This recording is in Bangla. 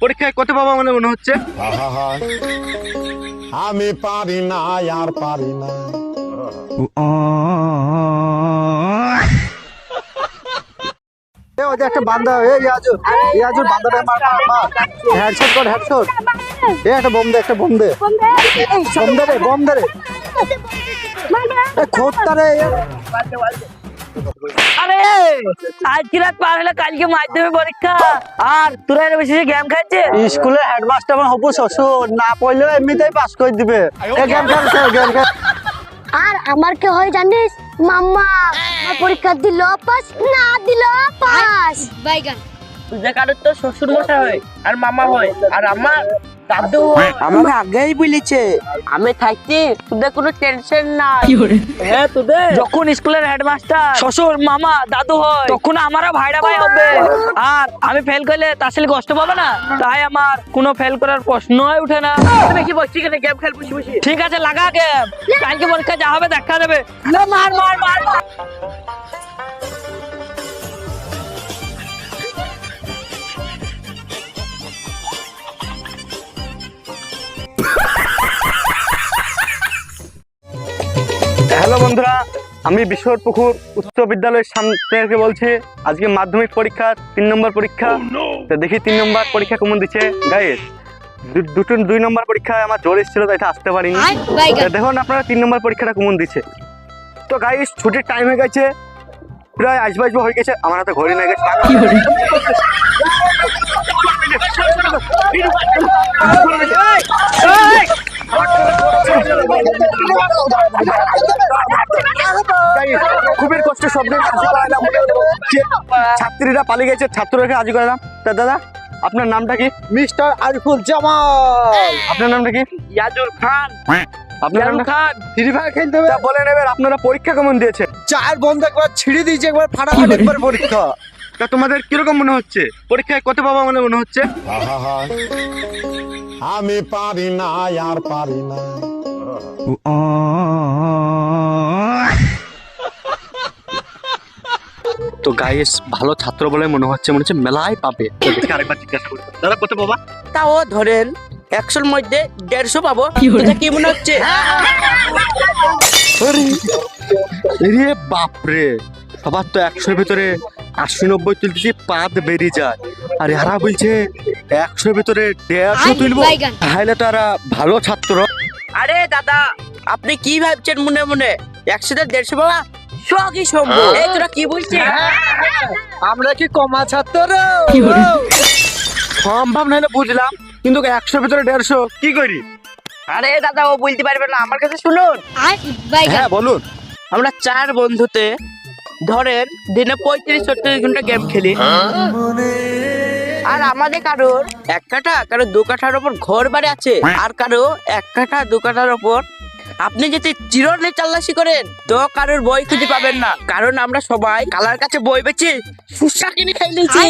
পরীক্ষায় কত পাবো মনে মনে হচ্ছে? আমি পারি না আর পারি না। এ ওই একটা বান্দা এ ইয়াজু ইয়াজুর বান্দাটা মার মার হেডশট কর হেডশট এ একটা বোম দে একটা বোম দে। বোম দে। রে বোম দে রে। এ রে এ। আরে আজকে রাত পার হলে কালকে মাধ্যমিক পরীক্ষা? আর তোরা এর বেশি গেম খাচ্ছে স্কুলের হেডমাস্টার আমার হবু শ্বশুর না পড়লেও এমনিতেই পাস করে দিবে। এ গেম খেল খেল গেম খেল। আর আমার কি হয় জানিস? মাম্মা পরীক্ষা দিল পাস না দিল পাস বাইগান। তুই কারোর তো শ্বশুর মশাই হয় আর মামা হয় আর আমার দাদু আমাকে আগেই বলেছে। আমি থাকছি তোদের কোনো টেনশন নাই। হ্যাঁ তোদের। যখন স্কুলের হেডমাস্টার শ্বশুর মামা দাদু হয়। তখন আমারও ভাইরা ভাই হবে। আর আমি ফেল করলে তার সাথে কষ্ট পাবে না। তাই আমার কোনো ফেল করার প্রশ্নই উঠে না। বেশি বসছি কেন গেম খেল বসে বসে? ঠিক আছে লাগা গেম কালকে পরীক্ষা যা হবে দেখা যাবে না মার মার মার মার। হ্যালো বন্ধুরা আমি বিশ্বর পুকুর উচ্চ বিদ্যালয়ের সামনে থেকে বলছি আজকে মাধ্যমিক পরীক্ষা তিন নম্বর পরীক্ষা। তো দেখি তিন নম্বর পরীক্ষা কেমন দিচ্ছে। গাইস দুটো দুই নম্বর পরীক্ষায় আমার জোর এসেছিল তাই তো আসতে পারিনি। দেখুন আপনারা তিন নম্বর পরীক্ষাটা কেমন দিচ্ছে। তো গাইস ছুটির টাইম হয়ে গেছে প্রায় আসবে আসবে হয়ে গেছে আমার হাতে ঘড়ি না গেছে খুবই কষ্ট শব্দ ছাত্রীরা পালিয়ে গেছে ছাত্রকে আজ করলাম তা দাদা আপনার নামটা কি? মিস্টার আরিফুল জামাল। আপনার নামটা কি? ইয়াজুল খান। আপনার ইয়াজুল নামটা? খান। ফ্রি ফায়ার খেলতে হবে। বলে নেবেন আপনারা পরীক্ষা কেমন দিয়েছে? চার বন্ধ একবার ছিঁড়ে দিয়েছে একবার ফাটাফাট একবার পরীক্ষা। তা তোমাদের কীরকম মনে হচ্ছে? পরীক্ষায় কত পাবা মনে মনে হচ্ছে? আমি পারি না আর পারি না। তো গাইস ভালো ছাত্র বলে মনে হচ্ছে মনে হচ্ছে মেলায় পাবে। আরেকবার জিজ্ঞাসা করি। দাদা কত পাবা? তাও ধরেন একশোর মধ্যে দেড়শো পাবো। এটা কি মনে হচ্ছে? রে বাপরে। সবার তো একশোর ভিতরে আশি নব্বই তুলতেছি পাত বেরিয়ে যায়। আর এরা বলছে একশোর ভিতরে দেড়শো তুলবো। তাহলে তারা ভালো ছাত্র। আরে দাদা আপনি কি ভাবছেন মনে মনে? একশোতে দেড়শো পাবা সবই সম্ভব। এই তোরা কি বলছিস? আমরা কি কমা ছাত্র সম্ভব নাহলে বুঝলাম কিন্তু একশো ভিতরে দেড়শো কি করি? আরে দাদা ও বলতে পারবে না আমার কাছে শুনুন। হ্যাঁ বলুন। আমরা চার বন্ধুতে ধরেন দিনে পঁয়ত্রিশ ছত্রিশ ঘণ্টা গেম খেলি। আর আমাদের কারোর এক কাঠা কারও দু কাঠার ওপর ঘর বাড়ি আছে আর কারও এক কাঠা দু কাঠার ওপর। আপনি যদি চিরনে চাল্লাশি করেন তো কারোর বই খুঁজে পাবেন না। কারণ আমরা সবাই কালার কাছে বই বেচে সুসা কিনে খাই নিয়েছি।